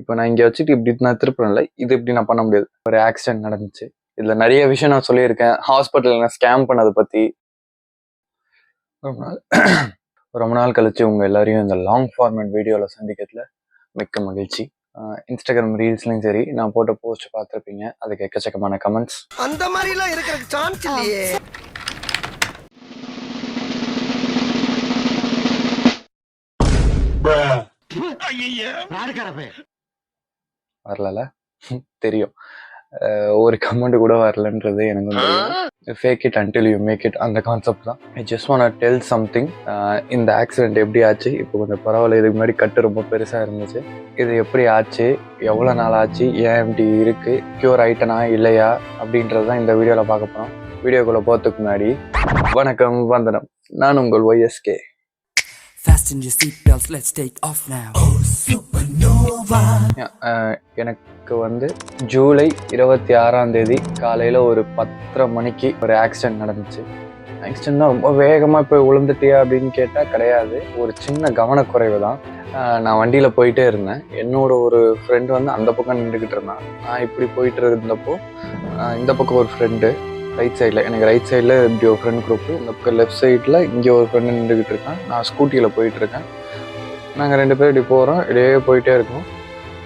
இப்போ நான் இங்கே வச்சுட்டு இப்படி நான் திருப்பணும்ல இது இப்படி நான் பண்ண முடியாது. ஒரு ஆக்சிடென்ட் நடந்துச்சு. இதுல நிறைய விஷயம் நான் சொல்லியிருக்கேன். ஹாஸ்பிட்டல் நான் ஸ்கேம் பண்ணதை பத்தி. ரொம்ப நாள் ரொம்ப நாள் கழிச்சு உங்க எல்லாரையும் இந்த லாங் ஃபார்மேட் வீடியோல சந்திக்கிறதுல மிக்க மகிழ்ச்சி. இன்ஸ்டாகிராம் ரீல்ஸ்லையும் சரி நான் போட்ட போஸ்ட் பார்த்துருப்பீங்க. அதுக்கு எக்கச்சக்கமான கமெண்ட்ஸ் அந்த மாதிரி எல்லாம் இருக்கிறதுக்கு சான்ஸ் இல்லையே. வரல தெரியும். ஒரு கமெண்ட் கூட வரலன்றது எனக்கு வந்து fake it until you make it அந்த கான்செப்ட் தான். I just want tell something இந்த ஆக்சிடென்ட் எப்படி ஆச்சு? இப்போ கொஞ்சம் பரவாயில்ல. இதுக்கு முன்னாடி கட்டு ரொம்ப பெருசாக இருந்துச்சு. இது எப்படி ஆச்சு? எவ்வளோ நாள் ஆச்சு? ஏன் இப்படி இருக்கு? க்யூர் ஆயிட்டனா? இல்லையா? அப்படின்றது தான் இந்த வீடியோவில் பார்க்க போகிறோம் வீடியோக்குள்ளே போகிறதுக்கு முன்னாடி வணக்கம் வந்தனம். நான் உங்கள் ஒய்எஸ்கே Fasten your seatbelts, let's take off now. அஹ் எனக்கு வந்து ஜூலை இருபத்தி ஆறாம் தேதி காலையில் ஒரு பத்தரை மணிக்கு ஒரு ஆக்சிடென்ட் நடந்துச்சு. ஆக்சிடென்ட் தான் ரொம்ப வேகமாக போய் விழுந்துட்டியா அப்படின்னு கேட்டால் கிடையாது. ஒரு சின்ன கவனக்குறைவு தான். நான் வண்டியில் போயிட்டே இருந்தேன். என்னோட ஒரு ஃப்ரெண்டு வந்து அந்த பக்கம் நின்றுக்கிட்டு இருந்தான். நான் இப்படி போயிட்டு இருந்தப்போ இந்த பக்கம் ஒரு ஃப்ரெண்டு ரைட் சைடில் எனக்கு ரைட் சைடில் இப்படி ஒரு ஃப்ரெண்ட் குரூப்பு இந்த பக்கம் லெஃப்ட் சைடில் இங்கே ஒரு ஃப்ரெண்டு நின்றுக்கிட்டு இருக்கான். நான் ஸ்கூட்டியில் போயிட்டு இருக்கேன். நாங்கள் ரெண்டு பேரும் இப்படி போகிறோம் இடையே போயிட்டே இருக்கோம்.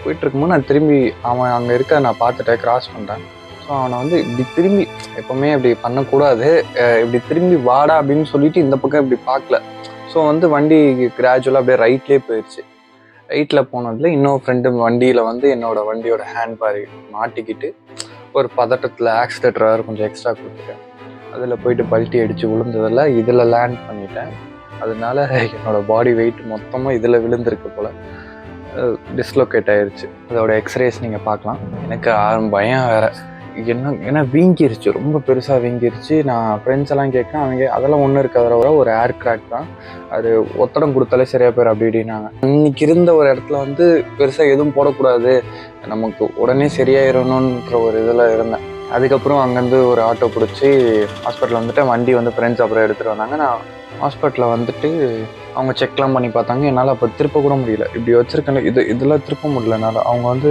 போயிட்டு இருக்கும்போது நான் திரும்பி அவன் அங்கே இருக்க நான் பார்த்துட்டேன் கிராஸ் பண்ணிட்டேன். ஸோ அவனை வந்து இப்படி திரும்பி எப்போவுமே இப்படி பண்ணக்கூடாது இப்படி திரும்பி வாடா அப்படின்னு சொல்லிட்டு இந்த பக்கம் இப்படி பார்க்கல. ஸோ வந்து வண்டி கிராஜுவலாக அப்படியே ரைட்லேயே போயிடுச்சு ரைட்டில் போனதுல இன்னொரு ஃப்ரெண்டு வண்டியில் வந்து என்னோட வண்டியோட ஹேண்ட் பாரி மாட்டிக்கிட்டு ஒரு பதட்டத்தில் ஆக்சிலேட்டர் கொஞ்சம் எக்ஸ்ட்ரா கொடுத்துட்டேன். அதில் போயிட்டு பல்ட்டி அடித்து விழுந்ததில் இதில் லேண்ட் பண்ணிட்டேன். அதனால என்னோட பாடி வெயிட் மொத்தமாக இதில் விழுந்திருக்கு போல். டிஸ்லோகேட் ஆயிடுச்சு அதோட எக்ஸ்ரேஸ் நீங்கள் பார்க்கலாம். எனக்கு ஆ- பயம் வேறு. என்ன ஏன்னா வீங்கிருச்சு? ரொம்ப பெருசாக வீங்கிருச்சு. நான் ஃப்ரெண்ட்ஸ் எல்லாம் கேட்க அவங்க அதெல்லாம் ஒன்றும் இருக்கிறத விட ஒரு ஏர் கிராக் தான். அது ஒத்தடம் கொடுத்தாலே சரியாக போயிடும் அப்படி இப்படின்னாங்க. இன்னைக்கு இருந்த ஒரு இடத்துல வந்து பெருசாக எதுவும் போடக்கூடாது. நமக்கு உடனே சரியாயிடணுன்ற ஒரு இதில் இருந்தேன். அதுக்கப்புறம் அங்கேருந்து ஒரு ஆட்டோ பிடிச்சி ஹாஸ்பிட்டல் வந்துட்டு வண்டி வந்து ஃப்ரெண்ட்ஸ் அப்புறம் எடுத்துகிட்டு வந்தாங்க. நான் ஹாஸ்பிட்டலில் வந்துட்டு அவங்க செக்லாம் பண்ணி பார்த்தாங்க. என்னால் அப்போ திருப்ப கூட முடியல. இப்படி வச்சுருக்கேன் இது இதெல்லாம் திருப்ப முடியல என்னால். அவங்க வந்து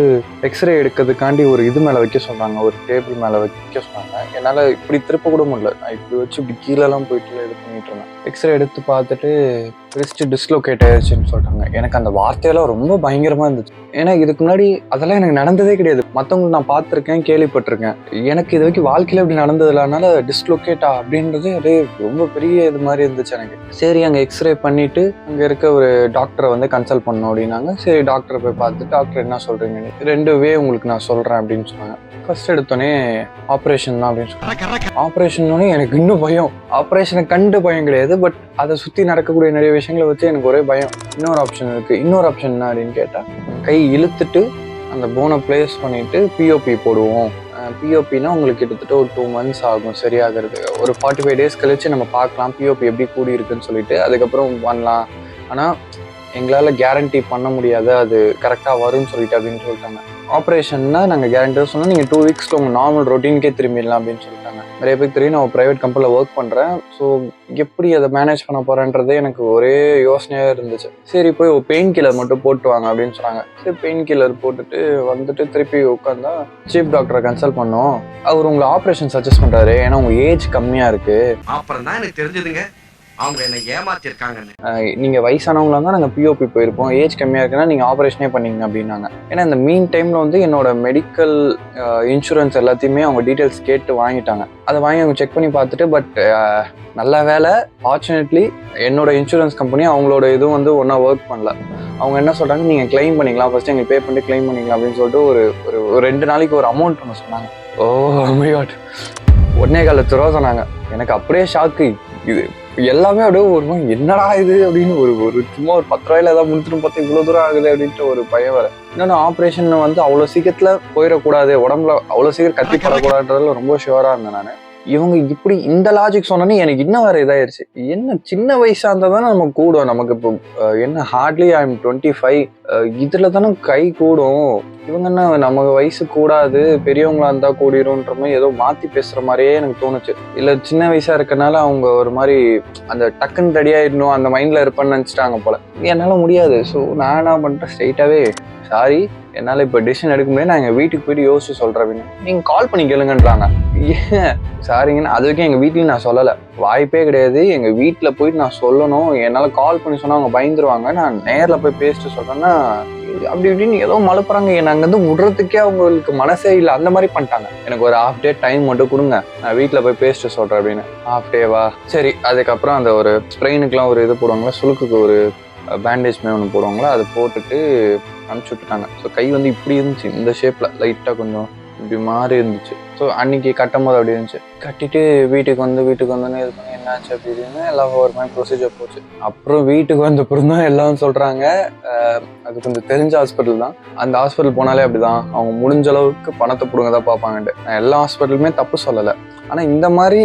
எக்ஸ்ரே எடுக்கிறதுக்காண்டி ஒரு இது மேலே வைக்க சொன்னாங்க. ஒரு டேபிள் மேலே வைக்க சொன்னாங்க. என்னால் இப்படி திருப்ப கூட முடியல. நான் இப்படி வச்சு இப்படி கீழெல்லாம் போயிட்டு இது பண்ணிட்டு இருந்தேன். எக்ஸ்ரே எடுத்து பார்த்துட்டு ரிஸ்ட் டிஸ்லோகேட் ஆயிடுச்சுன்னு சொல்லிட்டாங்க எனக்கு அந்த வார்த்தையெல்லாம் ரொம்ப பயங்கரமாக இருந்துச்சு. ஏன்னா இதுக்கு முன்னாடி அதெல்லாம் எனக்கு நடந்ததே கிடையாது. மற்றவங்க நான் பார்த்துருக்கேன் கேள்விப்பட்டிருக்கேன். எனக்கு இது வரைக்கும் வாழ்க்கையில் இப்படி நடந்ததுலனால டிஸ்லோகேட்டா அப்படின்றது அதே ரொம்ப பெரிய இது மாதிரி இருந்துச்சு எனக்கு. சரி அங்கே எக்ஸ்ரே பண்ணிவிட்டு அங்கே இருக்க ஒரு டாக்டரை வந்து கன்சல்ட் பண்ணோம் அப்படின்னாங்க. சரி டாக்டரை போய் பார்த்து டாக்டர் என்ன சொல்கிறீங்கன்னு ரெண்டு வே உங்களுக்கு நான் சொல்கிறேன் அப்படின்னு சொன்னாங்க. ஃபர்ஸ்ட் எடுத்தோடனே ஆப்ரேஷன் தான் அப்படின்னு சொன்னாங்க. ஆப்ரேஷன் எனக்கு இன்னும் பயம். ஆப்ரேஷனை கண்டு பயம் கிடையாது பட் அதை சுற்றி நடக்கக்கூடிய நிறைய விஷயங்களை வச்சு எனக்கு ஒரே பயம். இன்னொரு ஆப்ஷன் இருக்குது இன்னொரு ஆப்ஷன் என்ன அப்படின்னு கேட்டால் கை இழுத்துட்டு அந்த போனை ப்ளேஸ் பண்ணிவிட்டு பிஓபி போடுவோம். பிஓபினா உங்களுக்கு கிட்டத்தட்ட ஒரு டூ மந்த்ஸ் ஆகும் சரியாகிறது ஒரு ஃபார்ட்டி ஃபைவ் டேஸ் கழிச்சு நம்ம பார்க்கலாம் பிஓபி எப்படி கூடி இருக்குன்னு சொல்லிட்டு அதுக்கப்புறம் பண்ணலாம். ஆனால் எங்களால் கேரண்டி பண்ண முடியாது. அது கரெக்டாக வரும்னு சொல்லிட்டு அப்படின்னு சொல்லிட்டாங்க. ஆப்ரேஷன்னா நாங்கள் கேரண்டியாக சொன்னால் நீங்கள் டூ வீக்ஸ்க்கு உங்கள் நார்மல் ரொட்டீனுக்கே திரும்பிடலாம் அப்படின்னு சொல்லிட்டு. நிறைய பேருக்கு தெரியும் நான் ப்ரைவேட் கம்பெனியில் ஒர்க் பண்ணுறேன் ஸோ எப்படி அதை மேனேஜ் பண்ண போகிறேன்றதே எனக்கு ஒரே யோசனையாக இருந்துச்சு. சரி போய் பெயின் கில்லர் மட்டும் போட்டு வாங்க அப்படின்னு சொன்னாங்க. சரி பெயின் கில்லர் போட்டுட்டு வந்துட்டு திருப்பி உட்காந்தா சீஃப் டாக்டரை கன்சல்ட் பண்ணோம். அவர் உங்களை ஆப்ரேஷன் சஜஸ்ட் பண்ணுறாரு ஏன்னா உங்கள் ஏஜ் கம்மியாக இருக்குது அப்புறம் தான் எனக்கு தெரிஞ்சதுங்க. அவங்க என்ன ஏமாத்திருக்காங்கன்னு. நீங்கள் வயசானவங்களா தான் நாங்கள் பிஓபி போயிருப்போம். ஏஜ் கம்மியாக இருக்குன்னா நீங்கள் ஆப்ரேஷனே பண்ணீங்க அப்படின்னாங்க. ஏன்னா இந்த மீன் டைமில் வந்து என்னோட மெடிக்கல் இன்சூரன்ஸ் எல்லாத்தையுமே அவங்க டீட்டெயில்ஸ் கேட்டு வாங்கிட்டாங்க. அதை வாங்கி அவங்க செக் பண்ணி பார்த்துட்டு பட் நல்ல வேலை. ஃபார்ச்சுனேட்லி என்னோட இன்சூரன்ஸ் கம்பெனி அவங்களோட இதுவும் வந்து ஒன்றா ஒர்க் பண்ணல. அவங்க என்ன சொல்கிறாங்க நீங்கள் க்ளைம் பண்ணிக்கலாம். ஃபஸ்ட்டு எங்களுக்கு பே பண்ணி கிளைம் பண்ணிக்கலாம். அப்படின்னு சொல்லிட்டு ஒரு ஒரு ரெண்டு நாளைக்கு ஒரு அமௌண்ட் ஒன்று சொன்னாங்க. ஓ மை காட் ஒன்னே கால ரூபா சொன்னாங்க. எனக்கு அப்படியே ஷாக்கு இது எல்லாமே அப்படியே ஒரு என்னடா இது? அப்படின்னு ஒரு ஒரு சும்மா ஒரு பத்து ரூபாயில ஏதாவது முடிச்சிடும் பார்த்தா இவ்வளோ தூரம் ஆகுது அப்படின்ட்டு ஒரு பயம் வர இன்னொன்று ஆப்ரேஷன் வந்து அவ்வளோ சீக்கிரத்தில் போயிடக்கூடாது. உடம்புல அவ்வளோ சீக்கிரம் கத்தி படக்கூடாதுன்றதுல ரொம்ப ஷுவராக இருந்தேன் நான். இவங்க இப்படி இந்த லாஜிக் சொன்னோன்னே எனக்கு இன்னும் வேற இதாயிருச்சு. என்ன சின்ன வயசா இருந்தால் தானே நம்ம கூடும். நமக்கு இப்போ என்ன hardly I am twenty five இதுல தானே கை கூடும். இவங்க என்ன நமக்கு வயசு கூடாது பெரியவங்களா இருந்தா கூடிரும்ன்ற மாதிரி ஏதோ மாத்தி பேசுற மாதிரியே எனக்கு தோணுச்சு. இல்ல சின்ன வயசா இருக்கனால அவங்க ஒரு மாதிரி அந்த டக்குன்னு ரெடி அந்த மைண்ட்ல இருப்பேன்னு நினைச்சிட்டாங்க போல. என்னால முடியாது. ஸோ நான் என்ன பண்ணுறேன் ஸ்ட்ரைட்டாவே சாரி என்னால் இப்போ டிசிஷன் எடுக்க முடியாது நான் எங்கள் வீட்டுக்கு போயிட்டு யோசிச்சு சொல்கிறேன் அப்படின்னு நீங்கள் கால் பண்ணி கேளுங்கன்றாங்க. ஏன்? சாரிங்கன்னு அது வரைக்கும் எங்கள் வீட்லையும் நான் சொல்லலை. வாய்ப்பே கிடையாது. எங்கள் வீட்டில் போயிட்டு நான் சொல்லணும். என்னால் கால் பண்ணி சொன்னால் அவங்க பயந்துருவாங்க. நான் நேரில் போய் பேசிட்டு சொல்கிறேன்னா அப்படி இப்படின்னு ஏதோ மழுப்புறாங்க என்னை அங்கேருந்து விடுறதுக்கே அவங்களுக்கு மனசே இல்லை. அந்த மாதிரி பண்ணிட்டாங்க. எனக்கு ஒரு ஹாஃப் டே டைம் மட்டும் கொடுங்க. நான் வீட்டில் போய் பேசிட்டு சொல்கிறேன் அப்படின்னு ஹாஃப் டேவா சரி அதுக்கப்புறம் அந்த ஒரு ஸ்ப்ரெயினுக்குலாம் ஒரு இது போடுவாங்களா சுழுக்குக்கு ஒரு பேண்டேஜ் மாதிரி ஒன்று போடுவாங்களா அதை போட்டுட்டு அனுப்பிச்சி விட்டுட்டாங்க. ஸோ கை வந்து இப்படி இருந்துச்சு. இந்த ஷேப்பில் லைட்டாக கொஞ்சம் இப்படி மாறி இருந்துச்சு. ஸோ அன்னைக்கு கட்டும் போது அப்படி இருந்துச்சு. கட்டிட்டு வீட்டுக்கு வந்து வீட்டுக்கு வந்தோன்னே இது பண்ணி என்னாச்சு அப்படி இப்படின்னு எல்லாம் ஒரு மாதிரி ப்ரொசீஜர் போச்சு. அப்புறம் வீட்டுக்கு வந்த அப்புறம் தான் எல்லாம் சொல்கிறாங்க அது கொஞ்சம் தெரிஞ்ச ஹாஸ்பிட்டல் தான். அந்த ஹாஸ்பிட்டல் போனாலே அப்படிதான். அவங்க முடிஞ்ச அளவுக்கு பணத்தை பிடுங்க தான் பார்ப்பாங்கன்ட்டு. நான் எல்லா ஹாஸ்பிட்டலுமே தப்பு சொல்லலை. ஆனால் இந்த மாதிரி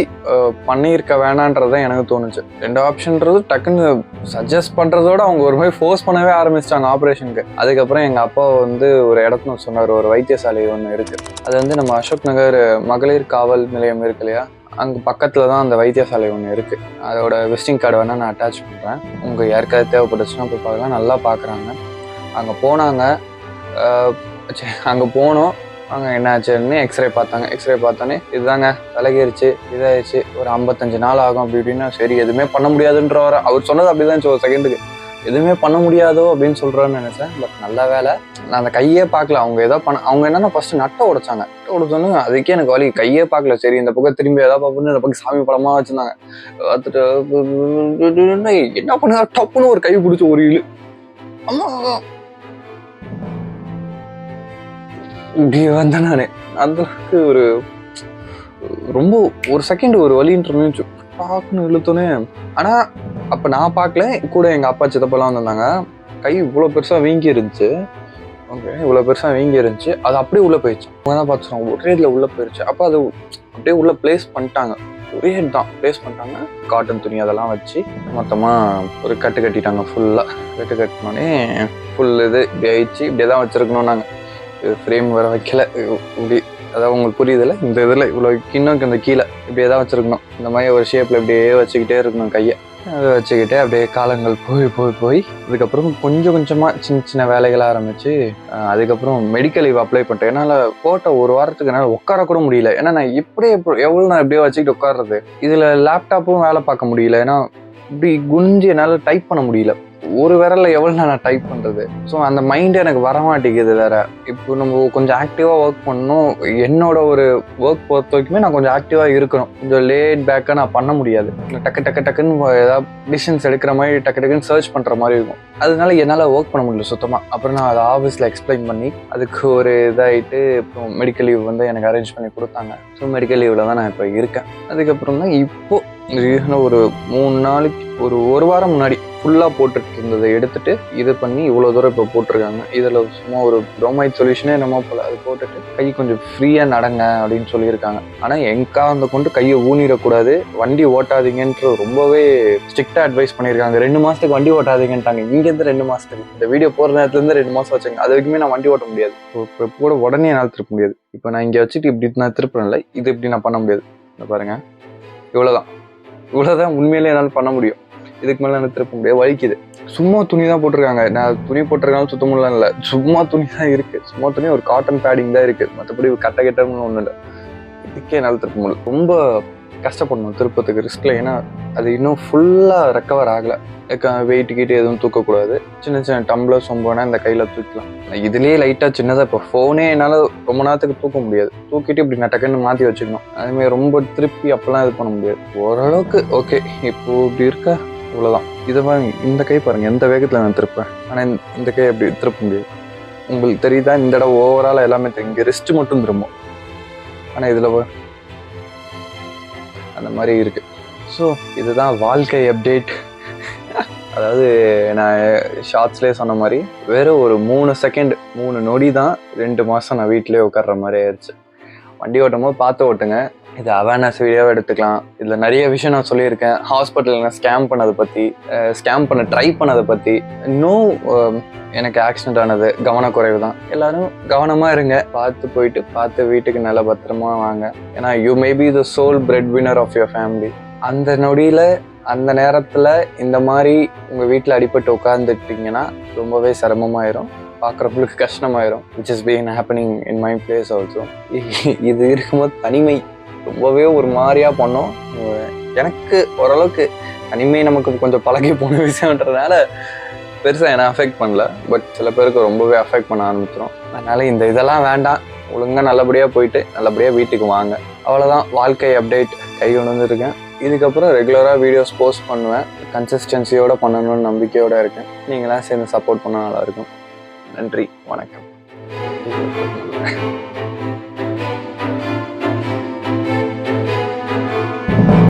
பண்ணியிருக்க வேணான்றது தான் எனக்கு தோணுச்சு. ரெண்டு ஆப்ஷன்றது டக்குன்னு சஜஸ்ட் பண்ணுறதோட அவங்க ஒரு மாதிரி ஃபோர்ஸ் பண்ணவே ஆரம்பிச்சிட்டாங்க ஆப்ரேஷனுக்கு அதுக்கப்புறம் எங்கள் அப்பா வந்து ஒரு இடத்துல சொன்னார் ஒரு வைத்தியசாலை ஒன்று இருக்குது அது வந்து நம்ம அசோக் நகர் மகளிர் காவல் நிலையம் இருக்கு இல்லையா? அங்கே பக்கத்தில் தான் அந்த வைத்தியசாலை ஒன்று இருக்குது அதோட விசிட்டிங் கார்டு வேணால் நான் அட்டாச் பண்ணுறேன் உங்கள் யாருக்காவது தேவைப்பட்டுச்சுன்னா போய் பார்க்கலாம். நல்லா பார்க்குறாங்க அங்கே போனாங்க. அங்கே போனோம். அங்கே என்னாச்சுன்னு எக்ஸ்ரே பார்த்தாங்க. எக்ஸ்ரே பார்த்தோன்னே இதுதாங்க விலகிருச்சு இதாகிடுச்சு ஒரு ஐம்பத்தஞ்சு நாள் ஆகும் அப்படி இப்படின்னா சரி எதுவுமே பண்ண முடியாதுன்ற வர அவர் சொன்னது அப்படிதான் ஒரு செகண்டுக்கு எதுவுமே பண்ண முடியாதோ அப்படின்னு சொல்கிறேன்னு நினச்சேன். பட் நல்ல வேலை. நான் அந்த கையே பார்க்கல. அவங்க ஏதோ பண்ண அவங்க என்னன்னா ஃபஸ்ட்டு நட்டை உடைச்சாங்க. நட்டை உடைச்சோன்னு அதுக்கே எனக்கு வலி. கையே பார்க்கல. சரி இந்த பக்கம் திரும்பி ஏதாவது பார்ப்போம்னு இந்த பக்கம் சாமி படமாக வச்சுருந்தாங்க. பார்த்துட்டு என்ன பண்ணுங்க டப்புன்னு ஒரு கை பிடிச்சி ஒரு இழு. அம்மா இப்படி வந்தேன் நான். அந்தளவுக்கு ஒரு ரொம்ப ஒரு செகண்ட் ஒரு வலின்ற இருந்துச்சு பார்க்கணும் இழுத்தோன்னே ஆனால் அப்போ நான் பார்க்கல. கூட எங்கள் அப்பா சித்தப்பெல்லாம் வந்திருந்தாங்க. கை இவ்வளோ பெருசாக வீங்கி இருந்துச்சு. ஓகே இவ்வளோ பெருசாக வீங்கி இருந்துச்சு. அது அப்படியே உள்ளே போயிடுச்சு. அவங்க தான் பார்த்துருவாங்க ஒரே இதில் உள்ளே போயிடுச்சு அப்போ அது அப்படியே உள்ளே ப்ளேஸ் பண்ணிட்டாங்க. ஒரே ஹெட் தான். ப்ளேஸ் பண்ணிட்டாங்க. காட்டன் துணி அதெல்லாம் வச்சு மொத்தமாக ஒரு கட்டு கட்டிட்டாங்க ஃபுல்லாக கட்டு கட்டினோடனே ஃபுல் இது இப்படி ஆயிடுச்சு. இப்படியே தான் வச்சுருக்கணும் நாங்கள் ஃப்ரேம் வர வைக்கல. இப்படி அதாவது உங்களுக்கு புரியுதுல்ல? இந்த இதில் இவ்வளோ இன்னும் இந்த கீழே இப்படியே தான் வச்சுருக்கணும். இந்த மாதிரி ஒரு ஷேப்பில் இப்படியே வச்சுக்கிட்டே இருக்கணும் கையை. அதை வச்சுக்கிட்டே அப்படியே காலங்கள் போய் போய் போய். அதுக்கப்புறம் கொஞ்சம் கொஞ்சமாக சின்ன சின்ன வேலைகள் ஆரம்பிச்சு அதுக்கப்புறம் மெடிக்கல் லீவ் அப்ளை பண்ணிட்டேன். என்னால் போட்ட ஒரு வாரத்துக்கு என்னால் உட்கார கூட முடியல. ஏன்னா நான் இப்படியே எவ்வளோ நான் இப்படியே வச்சுக்கிட்டு உட்காடுறது இதில் லேப்டாப்பும் வேலை பார்க்க முடியல. ஏன்னா இப்படி குஞ்சு என்னால் டைப் பண்ண முடியல. ஒரு விரல்ல எவ்வளோ நான் டைப் பண்ணுறது ஸோ அந்த மைண்ட் எனக்கு வர மாட்டேங்குது வேற. இப்போ நம்ம கொஞ்சம் ஆக்டிவாக ஒர்க் பண்ணணும். என்னோட ஒரு ஒர்க் பொறுத்த வரைக்குமே நான் கொஞ்சம் ஆக்டிவாக இருக்கணும். கொஞ்சம் லேட் பேக்காக நான் பண்ண முடியாது. டக்கு டக்கு டக்குன்னு ஏதாவது டிசிஷன்ஸ் எடுக்கிற மாதிரி டக்கு டக்குன்னு சர்ச் பண்ணுற மாதிரி இருக்கும். அதனால என்னால் ஒர்க் பண்ண முடியல சுத்தமாக அப்புறம் நான் அதை ஆஃபீஸில் எக்ஸ்பிளைன் பண்ணி அதுக்கு ஒரு இதாகிட்டு இப்போ மெடிக்கல் லீவ் வந்து எனக்கு அரேஞ்ச் பண்ணி கொடுத்தாங்க. ஸோ மெடிக்கல் லீவில் தான் நான் இப்போ இருக்கேன். அதுக்கப்புறம் தான் இப்போது ரீசனாக ஒரு மூணு நாளைக்கு ஒரு ஒரு வாரம் முன்னாடி ஃபுல்லாக போட்டுட்டு இருந்ததை எடுத்துட்டு இது பண்ணி இவ்வளோ தூரம் இப்போ போட்டிருக்காங்க. இதில் சும்மா ஒரு ப்ரோமைட் சொல்யூஷனே என்னமோ போல். அது போட்டுட்டு கை கொஞ்சம் ஃப்ரீயாக நடங்க அப்படின்னு சொல்லியிருக்காங்க. ஆனால் எங்கா அந்த கொண்டு கையை ஊனிடக்கூடாது. வண்டி ஓட்டாதீங்கன்ற ரொம்பவே ஸ்ட்ரிக்டாக அட்வைஸ் பண்ணியிருக்காங்க. ரெண்டு மாதத்துக்கு வண்டி ஓட்டாதீங்கன்ட்டாங்க. இங்கேருந்து ரெண்டு மாதத்துக்கு இந்த வீடியோ போகிற நேரத்துலேருந்து ரெண்டு மாதம் வச்சாங்க அது வரைக்குமே நான் வண்டி ஓட்ட முடியாது. இப்போ இப்போ கூட உடனே என்னால் திருப்ப முடியாது. இப்போ நான் இங்கே வச்சுட்டு இப்படி நான் திருப்புறேன்ல இது இப்படி நான் பண்ண முடியாது. இந்த பாருங்க. இவ்வளோதான் இவ்வளோதான் உண்மையிலே என்னால் பண்ண முடியும். இதுக்கு மேலே எனக்கு திருப்ப முடியாது. வலிக்குது. சும்மா துணி தான் போட்டிருக்காங்க. நான் துணி போட்டிருக்காலும் சுத்தமுல்லாம் இல்லை. சும்மா துணி தான் இருக்குது சும்மா துணி ஒரு காட்டன் பேடிங் தான் இருக்குது மற்றபடி கட்ட கெட்டம்னு ஒன்றும் இல்லை. இதுக்கே என்னால் திருப்ப முடியல. ரொம்ப கஷ்டப்படணும் திருப்பத்துக்கு ரிஸ்கில் ஏன்னா அது இன்னும் ஃபுல்லாக ரெக்கவர் ஆகலை. வெயிட் கீட்டு எதுவும் தூக்கக்கூடாது. சின்ன சின்ன டம்ளர் சொம்பனா இந்த கையில் தூக்கலாம் இதுலேயே லைட்டாக சின்னதாக இப்போ ஃபோனே என்னால் ரொம்ப நேரத்துக்கு தூக்க முடியாது. தூக்கிட்டு இப்படி நட்டக்கன்னு மாற்றி வச்சுக்கணும். அதுமாதிரி ரொம்ப திருப்பி அப்போல்லாம் இது பண்ண முடியாது. ஓரளவுக்கு ஓகே இப்போது இப்படி இருக்கா? இவ்வளோதான் இதை பாருங்க இந்த கை பாருங்கள் எந்த வேகத்தில் நான் திருப்பேன்? ஆனால் இந்த கை அப்படி திருப்ப முடியாது. உங்களுக்கு தெரியுதா? இந்த இடம் ஓவரால் எல்லாமே தெரியும். இங்கே ரெஸ்ட் மட்டும் திரும்பும். ஆனால் இதில் அந்த மாதிரி இருக்கு. ஸோ இதுதான் வாழ்க்கை அப்டேட் அதாவது நான் ஷார்ட்ஸ்லேயே சொன்ன மாதிரி வெறும் ஒரு மூணு செகண்ட் மூணு நொடி தான் ரெண்டு மாதம் நான் வீட்டிலே உட்கார்ற மாதிரி ஆயிடுச்சு. வண்டி ஓட்டும் போது பார்த்து ஓட்டுங்க. இது அவேர்னஸ் வீடியோவை எடுத்துக்கலாம். இதில் நிறைய விஷயம் நான் சொல்லியிருக்கேன். ஹாஸ்பிட்டலில் நான் ஸ்கேம் பண்ணதை பற்றி ஸ்கேம் பண்ண ட்ரை பண்ணதை பற்றி இன்னும் எனக்கு ஆக்சிடென்ட் ஆனது. கவனக்குறைவு தான். எல்லாரும் கவனமாக இருங்க. பார்த்து போயிட்டு பார்த்து வீட்டுக்கு நல்ல பத்திரமா வாங்க. ஏன்னா you may be the sole breadwinner of your family அந்த நொடியில் அந்த நேரத்தில் இந்த மாதிரி உங்கள் வீட்டில் அடிபட்டு உட்காந்துட்டிங்கன்னா ரொம்பவே சிரமமாயிரும். பார்க்குறவங்களுக்கு கஷ்டமாயிரும். Which is been happening in my place also இது இருக்கும்போது தனிமை. ரொம்பவே ஒரு மாதிரியாக பண்ணோம். எனக்கு ஓரளவுக்கு தனிமை நமக்கு கொஞ்சம் பழகி போன விஷயன்றதுனால பெருசாக என்ன அஃபெக்ட் பண்ணல. பட் சில பேருக்கு ரொம்பவே அஃபெக்ட் பண்ண ஆரம்பிச்சிடும் அதனால் இந்த இதெல்லாம் வேண்டாம். ஒழுங்காக நல்லபடியாக போயிட்டு நல்லபடியாக வீட்டுக்கு வாங்க. அவ்வளோதான் வாழ்க்கை அப்டேட் கை கொண்டு இதுக்கப்புறம் ரெகுலராக வீடியோஸ் போஸ்ட் பண்ணுவேன். கன்சிஸ்டன்சியோடு பண்ணணும்னு நம்பிக்கையோடு இருக்கேன். நீங்களாம் சேர்ந்து சப்போர்ட் பண்ண நல்லாயிருக்கும் நன்றி. வணக்கம்.